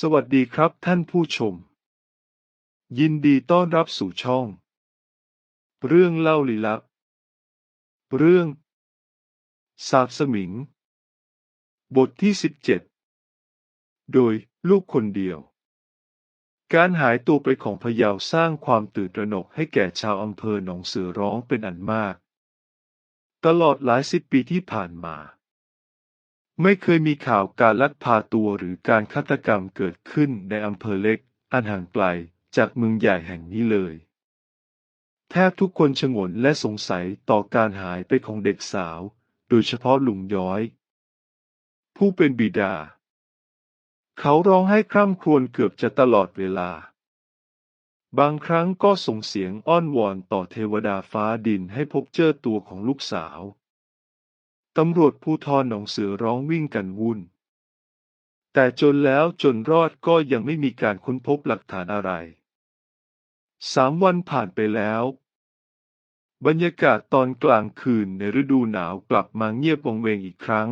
สวัสดีครับท่านผู้ชม ยินดีต้อนรับสู่ช่อง เรื่องเล่าลี้ลับ เรื่องสาบสมิง บทที่ 17 โดยลูกคนเดียว การหายตัวไปของพะเยาสร้างความตื่นตระหนกให้แก่ชาวอำเภอหนองเสือร้องเป็นอันมาก ตลอดหลายสิบปีที่ผ่านมา ไม่เคยมีข่าวการลักพาตัวหรือการฆาตกรรมเกิดขึ้นในอำเภอเล็ก อันห่างไกลจากเมืองใหญ่แห่งนี้เลย แทบทุกคนชงนและสงสัยต่อการหายไปของเด็กสาว โดยเฉพาะลุงย้อย ผู้เป็นบิดา เขาร้องให้คร่ำครวญเกือบจะตลอดเวลา บางครั้งก็ส่งเสียงอ้อนวอนต่อเทวดาฟ้าดินให้พบเจอตัวของลูกสาว ตำรวจภูธรหนองเสือร้องวิ่งกันวุ่น แต่จนแล้วจนรอดก็ยังไม่มีการค้นพบหลักฐานอะไร สามวันผ่านไปแล้ว บรรยากาศตอนกลางคืนในฤดูหนาวกลับมาเงียบวงเวงอีกครั้ง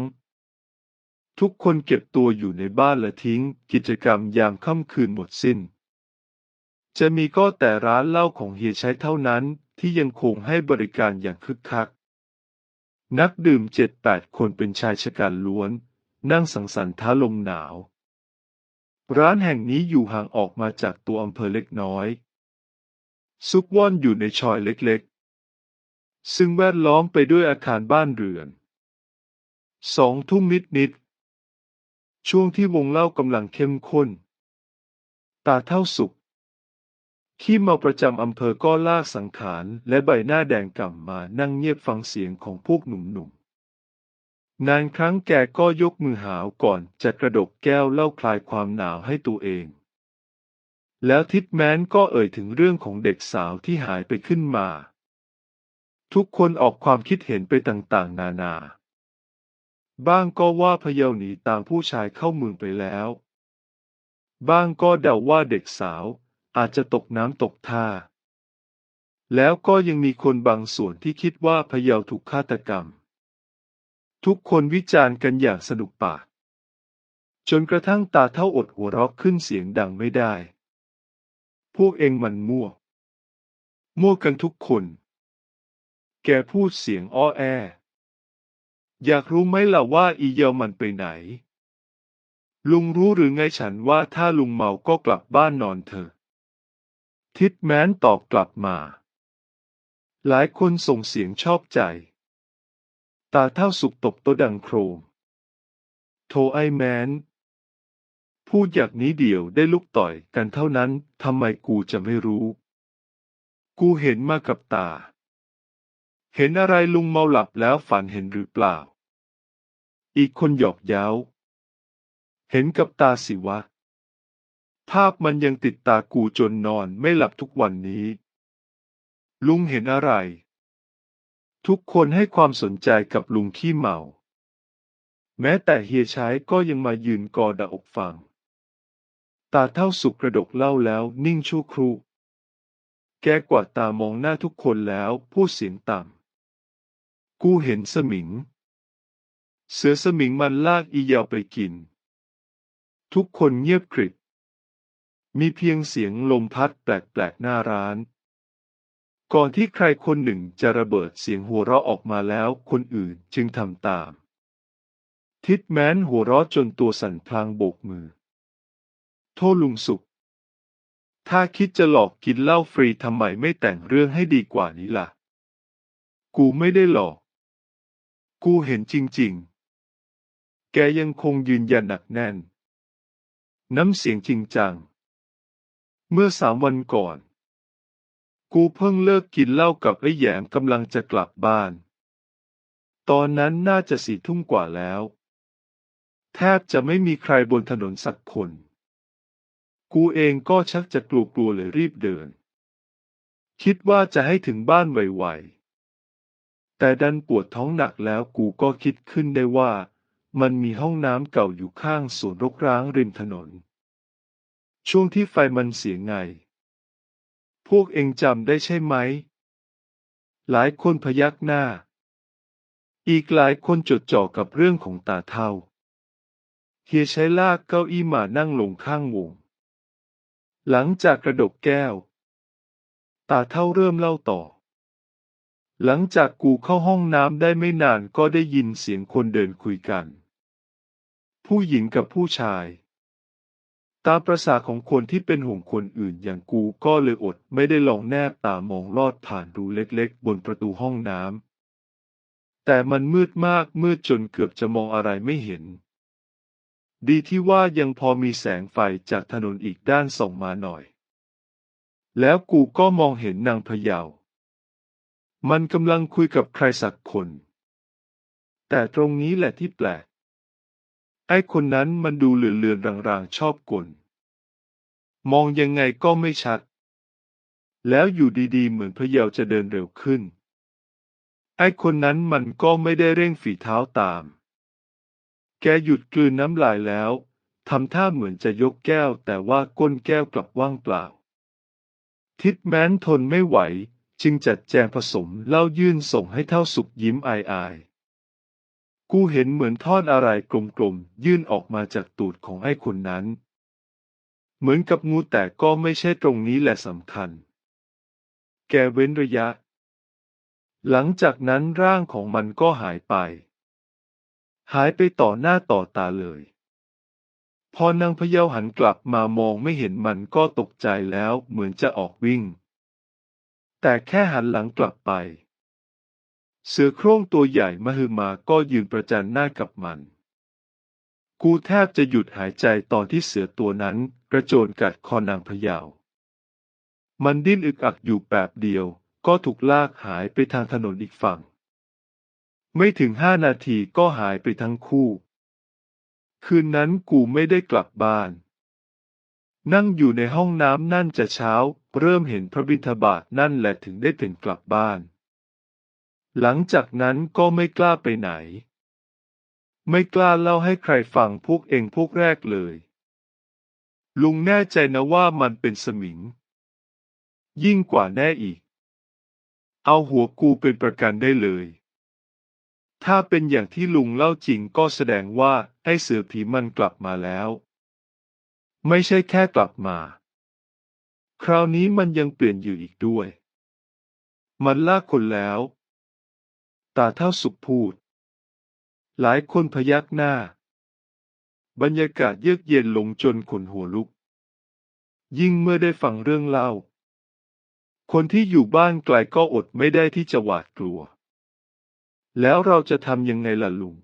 ทุกคนเก็บตัวอยู่ในบ้านและทิ้งกิจกรรมยามค่ำคืนหมดสิ้น จะมีก็แต่ร้านเหล้าของเฮียใช้เท่านั้นที่ยังคงให้บริการอย่างคึกคัก นักดื่มเจ็ดแปดคนเป็นชายชะกันล้วน นั่งสังสรรค์ท้าลมหนาว ร้านแห่งนี้อยู่ห่างออกมาจากตัวอำเภอเล็กน้อย ซุกว่อนอยู่ในชอยเล็กๆ ซึ่งแวดล้อมไปด้วยอาคารบ้านเรือน สองทุ่มนิดๆ ช่วงที่วงเล่ากำลังเข้มข้น ตาเท่าสุก ขี้เมาประจำอำเภอก็ลากสังขารและใบหน้าแดงก่ำมานั่งเงียบฟังเสียงของพวกหนุ่มๆ นานครั้งแกก็ยกมือหาวก่อนจะกระดกแก้วเล้าคลายความหนาวให้ตัวเอง แล้วทิดแม้นก็เอ่ยถึงเรื่องของเด็กสาวที่หายไปขึ้นมา ทุกคนออกความคิดเห็นไปต่างๆ นานา บ้างก็ว่าพะเยาหนีตามผู้ชายเข้าเมืองไปแล้ว บ้างก็เดาว่าเด็กสาว อาจจะตกน้ำตกท่า แล้วก็ยังมีคนบางส่วนที่คิดว่าพะเยาถูกฆาตกรรม ทุกคนวิจารณ์กันอย่างสนุกปาก จนกระทั่งตาเท่าอดหัวเราะขึ้นเสียงดังไม่ได้ พวกเองมันมั่ว มั่วกันทุกคน แกพูดเสียงอ้อแอ อยากรู้ไหมล่ะว่าอีเยามันไปไหนลุงรู้หรือไงฉันว่าถ้าลุงเมาก็กลับบ้านนอนเถอะ ทิดแม้นตอบกลับมา หลายคนส่งเสียงชอบใจ ตาเท่าสุกตบโต๊ะดังโครม โทไอแมนพูดอย่างนี้เดียวได้ลุกต่อยกันเท่านั้น ทำไมกูจะไม่รู้ กูเห็นมากับตา เห็นอะไรลุงเมาหลับแล้วฝันเห็นหรือเปล่า อีกคนหยอกเย้า เห็นกับตาสิวะ ภาพมันยังติดตากูจนนอนไม่หลับทุกวันนี้ ลุงเห็นอะไร ทุกคนให้ความสนใจกับลุงขี้เมา แม้แต่เฮียใช้ก็ยังมายืนกอดอกฟัง ตาเท่าสุกกระดกเล่าแล้วนิ่งชั่วครู่แกกว่าตามองหน้าทุกคนแล้วพูดเสียงต่ำ กูเห็นสมิง เสือสมิงมันลากอีเยาวไปกิน ทุกคนเงียบกริบ มีเพียงเสียงลมพัดแปลกๆหน้าร้าน ก่อนที่ใครคนหนึ่งจะระเบิดเสียงหัวเราะออกมาแล้วคนอื่นจึงทำตาม ทิดแม้นหัวเราะจนตัวสั่นพลางโบกมือ โทษลุงสุข ถ้าคิดจะหลอกกินเหล้าฟรีทำไมไม่แต่งเรื่องให้ดีกว่านี้ล่ะ กูไม่ได้หลอก กูเห็นจริง ๆ แกยังคงยืนยันหนักแน่น น้ำเสียงจริงจัง เมื่อสามวันก่อน กูเพิ่งเลิกกินเหล้ากับไอ้แหยมกำลังจะกลับบ้าน ตอนนั้นน่าจะสี่ทุ่มกว่าแล้ว แทบจะไม่มีใครบนถนนสักคน กูเองก็ชักจะกลัวๆเลยรีบเดิน คิดว่าจะให้ถึงบ้านไวๆ แต่ดันปวดท้องหนักแล้วกูก็คิดขึ้นได้ว่า มันมีห้องน้ำเก่าอยู่ข้างสวนรกร้างริมถนน ช่วงที่ไฟมันเสียไง พวกเองจำได้ใช่ไหม หลายคนพยักหน้า อีกหลายคนจดจ่อกับเรื่องของตาเท่า เฮียใช้ลากเก้าอี้มานั่งลงข้างวง หลังจากกระดกแก้ว ตาเท่าเริ่มเล่าต่อ หลังจากกูเข้าห้องน้ำได้ไม่นานก็ได้ยินเสียงคนเดินคุยกัน ผู้หญิงกับผู้ชาย ตามประษาของคนที่เป็นห่วงคนอื่นอย่างกูก็เลยอดไม่ได้ลองแนบตามองลอดผ่านรูเล็กๆ บนประตูห้องน้ำแต่มันมืดมากมืดจนเกือบจะมองอะไรไม่เห็น ดีที่ว่ายังพอมีแสงไฟจากถนนอีกด้านส่องมาหน่อย แล้วกูก็มองเห็นนางพยาว มันกำลังคุยกับใครสักคน แต่ตรงนี้แหละที่แปลก ไอ้คนนั้นมันดูเลือนๆรางๆชอบกลมองยังไงก็ไม่ชัด แล้วอยู่ดีๆ เหมือนพระเยาจะเดินเร็วขึ้น ไอ้คนนั้นมันก็ไม่ได้เร่งฝีเท้าตาม แกหยุดกลืนน้ำลายแล้วทำท่าเหมือนจะยกแก้วแต่ว่าก้นแก้วกลับว่างเปล่า ทิดแม้นทนไม่ไหว จึงจัดแจงผสมเหล้ายื่นส่งให้เท่าสุกยิ้มอายอายๆ กูเห็นเหมือนท่อนอะไรกลมๆ ยื่นออกมาจากตูดของไอ้คนนั้น เหมือนกับงูแต่ก็ไม่ใช่ตรงนี้แหละสำคัญ แกเว้นระยะ หลังจากนั้นร่างของมันก็หายไป หายไปต่อหน้าต่อตาเลย พอนางพเยาหันกลับมามองไม่เห็นมันก็ตกใจแล้วเหมือนจะออกวิ่ง แต่แค่หันหลังกลับไป เสือโคร่งตัวใหญ่มหึมาก็ยืนประจันหน้ากับมัน กูแทบจะหยุดหายใจตอนที่เสือตัวนั้นกระโจนกัดคอนางพยามันดิ้นอึกอักอยู่แปบเดียว ก็ถูกลากหายไปทางถนนอีกฝั่ง ไม่ถึงห้านาทีก็หายไปทั้งคู่ คืนนั้นกูไม่ได้กลับบ้าน นั่งอยู่ในห้องน้ำนั่นจะเช้า เริ่มเห็นพระบิณฑบาตนั่นแหละถึงได้เพ่นกลับบ้าน หลังจากนั้นก็ไม่กล้าไปไหน ไม่กล้าเล่าให้ใครฟังพวกเองพวกแรกเลย ลุงแน่ใจนะว่ามันเป็นสมิง ยิ่งกว่าแน่อีก เอาหัวกูเป็นประกันได้เลย ถ้าเป็นอย่างที่ลุงเล่าจริงก็แสดงว่าไอ้เสือผีมันกลับมาแล้ว ไม่ใช่แค่กลับมา คราวนี้มันยังเปลี่ยนอยู่อีกด้วย มันลากคนแล้ว ตาเท่าสุขพูด หลายคนพยักหน้า บรรยากาศเยือกเย็นลงจนขนหัวลุก ยิ่งเมื่อได้ฟังเรื่องเล่า คนที่อยู่บ้านไกลก็อดไม่ได้ที่จะหวาดกลัว แล้วเราจะทำยังไงล่ะลุง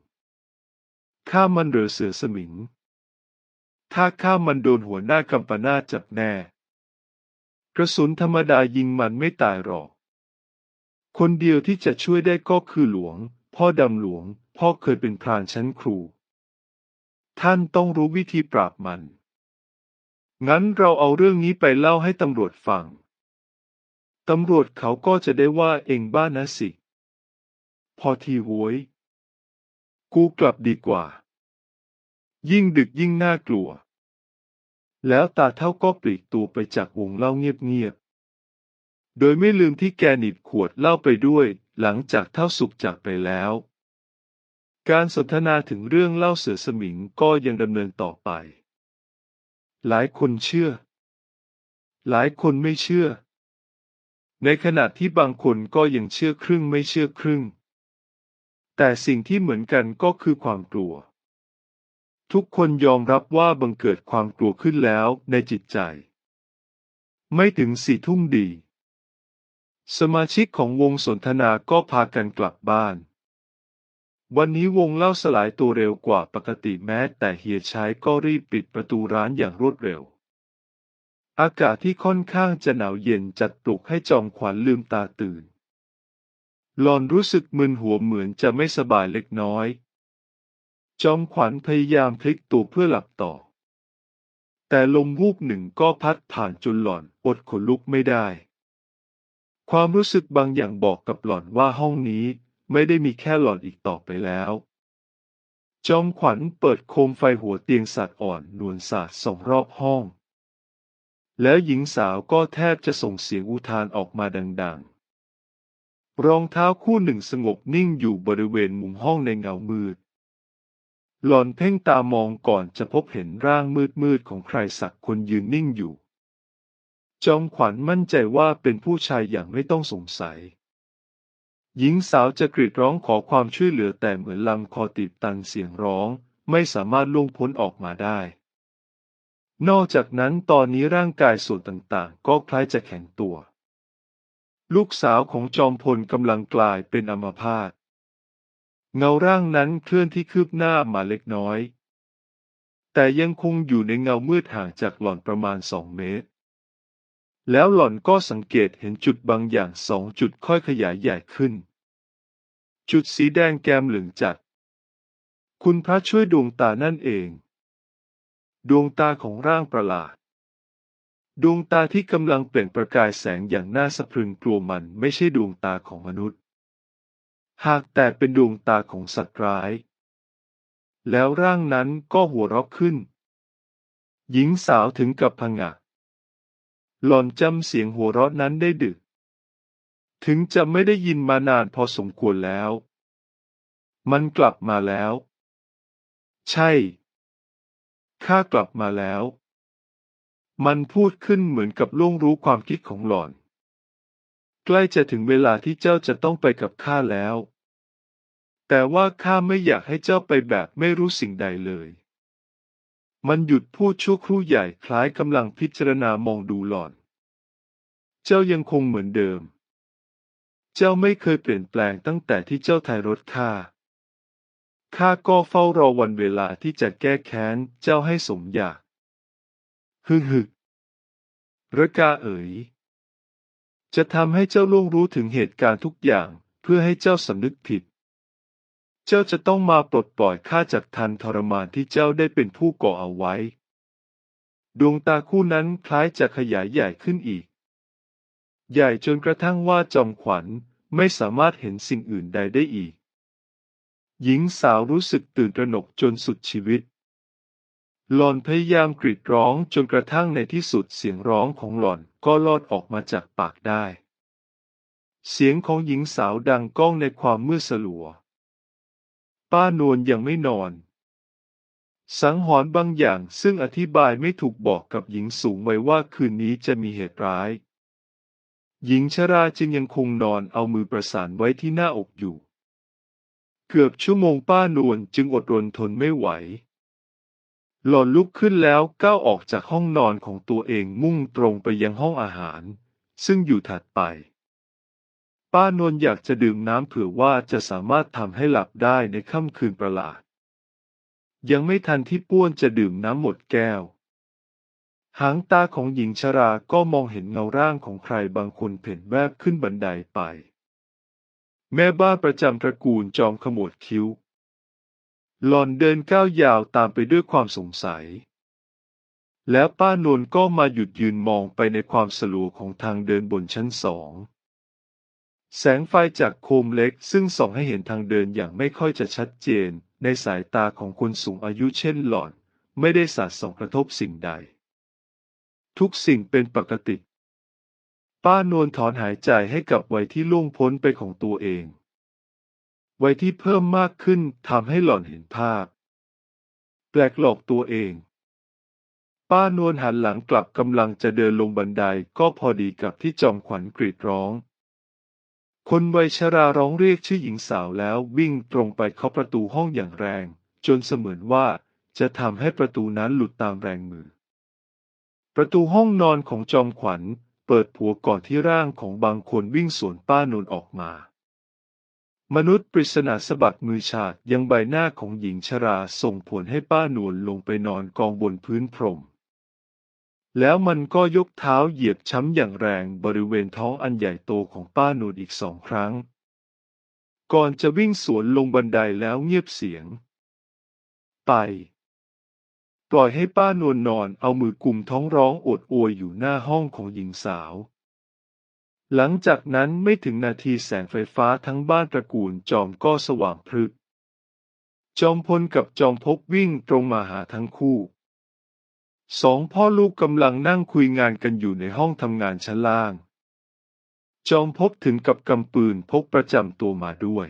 ข้ามันเหลือเสือสมิง ถ้าข้ามันโดนหัวหน้ากัมปนาจับแน่ กระสุนธรรมดายิงมันไม่ตายหรอก คนเดียวที่จะช่วยได้ก็คือหลวง พ่อดำหลวง พ่อเคยเป็นพรานชั้นครู ท่านต้องรู้วิธีปราบมัน งั้นเราเอาเรื่องนี้ไปเล่าให้ตำรวจฟัง ตำรวจเขาก็จะได้ว่าเองบ้านะสิ พอทีโว้ยกูกลับดีกว่า ยิ่งดึกยิ่งน่ากลัว แล้วตาเท่าก็ปลีกตัวไปจากวงเล่าเงียบๆ โดยไม่ลืมที่แกหนีบขวดเหล้าไปด้วย หลังจากเท่าสุกจากไปแล้ว การสนทนาถึงเรื่องเล่าเสือสมิงก็ยังดำเนินต่อไป หลายคนเชื่อ หลายคนไม่เชื่อ ในขณะที่บางคนก็ยังเชื่อครึ่งไม่เชื่อครึ่ง แต่สิ่งที่เหมือนกันก็คือความกลัว ทุกคนยอมรับว่าบังเกิดความกลัวขึ้นแล้วในจิตใจ ไม่ถึงสี่ทุ่มดี สมาชิกของวงสนทนาก็พากันกลับบ้าน วันนี้วงเล่าสลายตัวเร็วกว่าปกติแม้ แต่เฮียชัยก็รีบปิดประตูร้านอย่างรวดเร็ว อากาศที่ค่อนข้างจะหนาวเย็นจัดปลุกให้จอมขวัญลืมตาตื่น หลอนรู้สึกมึนหัวเหมือนจะไม่สบายเล็กน้อย จอมขวัญพยายามพลิกตัวเพื่อหลับต่อ แต่ลมวูบหนึ่งก็พัดผ่านจนหลอนอดขนลุกไม่ได้ ความรู้สึกบางอย่างบอกกับหล่อนว่าห้องนี้ไม่ได้มีแค่หล่อนอีกต่อไปแล้ว จอมขวัญเปิดโคมไฟหัวเตียงสัตว์อ่อนนวลสาดส่องรอบห้อง แล้วหญิงสาวก็แทบจะส่งเสียงอุทานออกมาดัง ๆ รองเท้าคู่หนึ่งสงบนิ่งอยู่บริเวณมุมห้องในเงามืด หล่อนเพ่งตามองก่อนจะพบเห็นร่างมืดๆของใครสักคนยืนนิ่งอยู่ จอมขวัญมั่นใจว่าเป็นผู้ชายอย่างไม่ต้องสงสัย หญิงสาวจะกรีดร้องขอความช่วยเหลือแต่เหมือนลำคอติดตันเสียงร้อง ไม่สามารถล่วงพ้นออกมาได้ นอกจากนั้นตอนนี้ร่างกายส่วนต่างๆ ก็คล้ายจะแข็งตัว ลูกสาวของจอมพลกำลังกลายเป็นอัมพาตเงาร่างนั้นเคลื่อนที่คืบหน้ามาเล็กน้อย แต่ยังคงอยู่ในเงามืดห่างจากหล่อนประมาณสองเมตร แล้วหล่อนก็สังเกตเห็นจุดบางอย่างสองจุดค่อยขยายใหญ่ขึ้น จุดสีแดงแกมเหลืองจัด คุณพระช่วยดวงตานั่นเอง ดวงตาของร่างประหลาด ดวงตาที่กำลังเปล่งประกายแสงอย่างน่าสะพรึงกลัวมันไม่ใช่ดวงตาของมนุษย์ หากแต่เป็นดวงตาของสัตว์ร้าย แล้วร่างนั้นก็หัวเราะขึ้น หญิงสาวถึงกับผงะ หล่อนจำเสียงหัวเราะนั้นได้ดึก ถึงจะไม่ได้ยินมานานพอสมควรแล้ว มันกลับมาแล้ว ใช่ ข้ากลับมาแล้ว มันพูดขึ้นเหมือนกับล่วงรู้ความคิดของหล่อน ใกล้จะถึงเวลาที่เจ้าจะต้องไปกับข้าแล้ว แต่ว่าข้าไม่อยากให้เจ้าไปแบบไม่รู้สิ่งใดเลย มันหยุดพูดชั่วครู่ใหญ่คล้ายกำลังพิจารณามองดูหล่อน เจ้ายังคงเหมือนเดิม เจ้าไม่เคยเปลี่ยนแปลงตั้งแต่ที่เจ้าทายรถข้า ข้าก็เฝ้ารอวันเวลาที่จะแก้แค้นเจ้าให้สมอยาก ฮึฮึระกาเอ๋ย จะทำให้เจ้าล่วงรู้ถึงเหตุการณ์ทุกอย่างเพื่อให้เจ้าสำนึกผิด เจ้าจะต้องมาปลดปล่อยข้าจากทันทรมานที่เจ้าได้เป็นผู้ก่อเอาไว้ ดวงตาคู่นั้นคล้ายจะขยายใหญ่ขึ้นอีก ใหญ่จนกระทั่งว่าจอมขวัญไม่สามารถเห็นสิ่งอื่นใดได้อีก หญิงสาวรู้สึกตื่นตระหนกจนสุดชีวิต หล่อนพยายามกรีดร้องจนกระทั่งในที่สุดเสียงร้องของหล่อนก็ลอดออกมาจากปากได้ เสียงของหญิงสาวดังก้องในความมืดสลัว ป้านวลยังไม่นอน สังหรณ์บางอย่างซึ่งอธิบายไม่ถูกบอกกับหญิงสูงไว้ว่าคืนนี้จะมีเหตุร้าย หญิงชราจึงยังคงนอนเอามือประสานไว้ที่หน้าอกอยู่ เกือบชั่วโมงป้านวลจึงอดรนทนไม่ไหว หล่อนลุกขึ้นแล้วก้าวออกจากห้องนอนของตัวเองมุ่งตรงไปยังห้องอาหาร ซึ่งอยู่ถัดไป ป้านวลอยากจะดื่มน้ำเผื่อว่าจะสามารถทำให้หลับได้ในค่ำคืนประหลาด ยังไม่ทันที่ป้วนจะดื่มน้ำหมดแก้ว หางตาของหญิงชราก็มองเห็นเงาร่างของใครบางคนเพ่นแวบขึ้นบันไดไป แม่บ้านประจำตระกูลจอมขมวดคิ้ว หลอนเดินก้าวยาวตามไปด้วยความสงสัย แล้วป้านวลก็มาหยุดยืนมองไปในความสลัวของทางเดินบนชั้นสอง แสงไฟจากโคมเล็กซึ่งส่องให้เห็นทางเดินอย่างไม่ค่อยจะชัดเจน ในสายตาของคนสูงอายุเช่นหล่อน ไม่ได้สาดส่องกระทบสิ่งใด ทุกสิ่งเป็นปกติ ป้านวลถอนหายใจให้กับวัยที่ล่วงพ้นไปของตัวเองวัยที่เพิ่มมากขึ้นทำให้หล่อนเห็นภาพ แปลกหลอกตัวเอง ป้านวลหันหลังกลับกำลังจะเดินลงบันไดก็พอดีกับที่จอมขวัญกรีดร้อง คนวัยชราร้องเรียกชื่อหญิงสาวแล้ววิ่งตรงไปเคาะประตูห้องอย่างแรง จนเสมือนว่าจะทำให้ประตูนั้นหลุดตามแรงมือ ประตูห้องนอนของจอมขวัญเปิดผัวก่อนที่ร่างของบางคนวิ่งสวนป้านวลออกมา มนุษย์ปริศนาสะบัดมือฉาดยังใบหน้าของหญิงชราส่งผลให้ป้านวลลงไปนอนกองบนพื้นพรม แล้วมันก็ยกเท้าเหยียบช้ำอย่างแรงบริเวณท้องอันใหญ่โตของป้านวลอีกสองครั้ง ก่อนจะวิ่งสวนลงบันไดแล้วเงียบเสียง ไป ปล่อยให้ป้านวลนอนเอามือกุมท้องร้องโอดโอยอยู่หน้าห้องของหญิงสาว หลังจากนั้นไม่ถึงนาทีแสงไฟฟ้าทั้งบ้านตระกูลจอมก็สว่างพรึบจอมพลกับจอมภพวิ่งตรงมาหาทั้งคู่ สองพ่อลูกกำลังนั่งคุยงานกันอยู่ในห้องทำงานชั้นล่าง จอมภพถึงกับกำปืนพกประจำตัวมาด้วย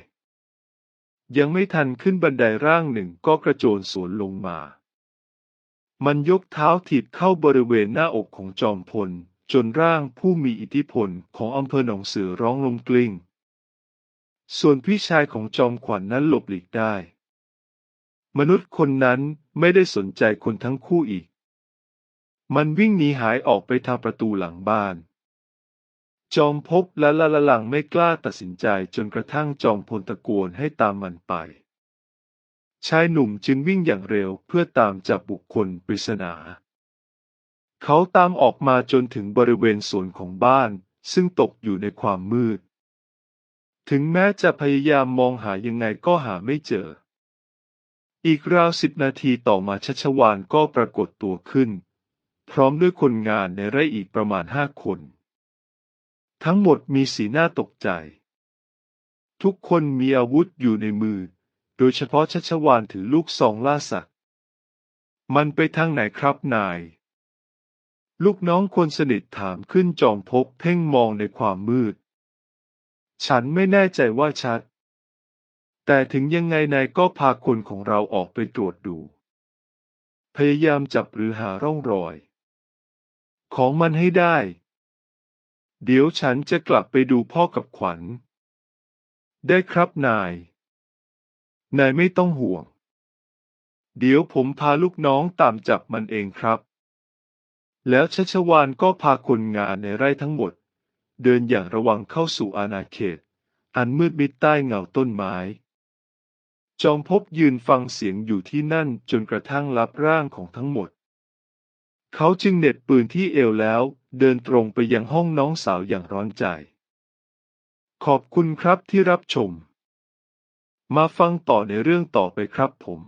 ยังไม่ทันขึ้นบันไดร่างหนึ่งก็กระโจนสวนลงมา มันยกเท้าถีบเข้าบริเวณหน้าอกของจอมพล จนร่างผู้มีอิทธิพลของอำเภอหนองเสือร้องลงกลิ้ง ส่วนพี่ชายของจอมขวัญนนั้นหลบหลีกได้ มนุษย์คนนั้นไม่ได้สนใจคนทั้งคู่อีก มันวิ่งหนีหายออกไปทางประตูหลังบ้าน จอมพบและละละหลังไม่กล้าตัดสินใจจนกระทั่งจอมพลตะโกนให้ตามมันไป ชายหนุ่มจึงวิ่งอย่างเร็วเพื่อตามจับบุคคลปริศนา เขาตามออกมาจนถึงบริเวณสวนของบ้าน ซึ่งตกอยู่ในความมืด ถึงแม้จะพยายามมองหายังไงก็หาไม่เจอ อีกราวสิบนาทีต่อมาชัชวานก็ปรากฏตัวขึ้น พร้อมด้วยคนงานในไร่อีกประมาณห้าคน ทั้งหมดมีสีหน้าตกใจ ทุกคนมีอาวุธอยู่ในมือ โดยเฉพาะชัชวานถือลูกซองล่าสัตว์มันไปทางไหนครับนาย ลูกน้องคนสนิทถามขึ้นจอมพกเพ่งมองในความมืด ฉันไม่แน่ใจว่าชัด แต่ถึงยังไงนายก็พาคนของเราออกไปตรวจดู พยายามจับหรือหาร่องรอย ของมันให้ได้ เดี๋ยวฉันจะกลับไปดูพ่อกับขวัญ ได้ครับนาย นายไม่ต้องห่วง เดี๋ยวผมพาลูกน้องตามจับมันเองครับ แล้วชัชวานก็พาคนงานในไร่ทั้งหมด เดินอย่างระวังเข้าสู่อาณาเขต อันมืดมิดใต้เงาต้นไม้จอมพบยืนฟังเสียงอยู่ที่นั่นจนกระทั่งรับร่างของทั้งหมด เขาจึงเหน็บปืนที่เอวแล้ว เดินตรงไปยังห้องน้องสาวอย่างร้อนใจ ขอบคุณครับที่รับชม มาฟังต่อในเรื่องต่อไปครับผม